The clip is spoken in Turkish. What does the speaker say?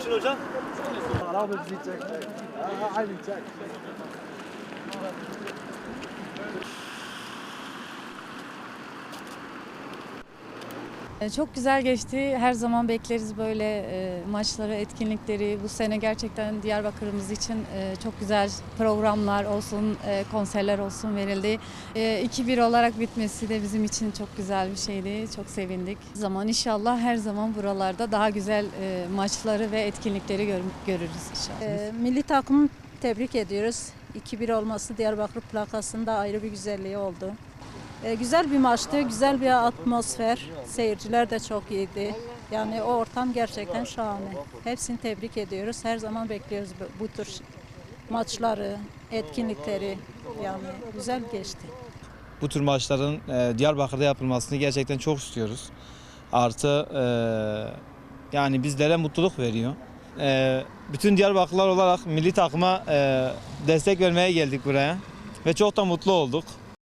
için hocam? E, Çok güzel geçti. Her zaman bekleriz böyle e, maçları, etkinlikleri. Bu sene gerçekten Diyarbakır'ımız için e, çok güzel programlar olsun, e, konserler olsun verildi. E, 2-1 olarak bitmesi de bizim için çok güzel bir şeydi. Çok sevindik. Zaman inşallah her zaman buralarda daha güzel e, maçları ve etkinlikleri gör- görürüz inşallah. Milli takımı tebrik ediyoruz. 2-1 olması Diyarbakır plakasında ayrı bir güzelliği oldu. Ee, güzel bir maçtı, güzel bir atmosfer. Seyirciler de çok iyiydi. Yani o ortam gerçekten şahane. Hepsini tebrik ediyoruz. Her zaman bekliyoruz bu, tür maçları, etkinlikleri. Yani güzel geçti. bu tür maçların e, Diyarbakır'da yapılmasını gerçekten çok istiyoruz. Artı e, yani bizlere mutluluk veriyor. E, bütün Diyarbakırlar olarak milli takıma e, destek vermeye geldik buraya ve çok da mutlu olduk.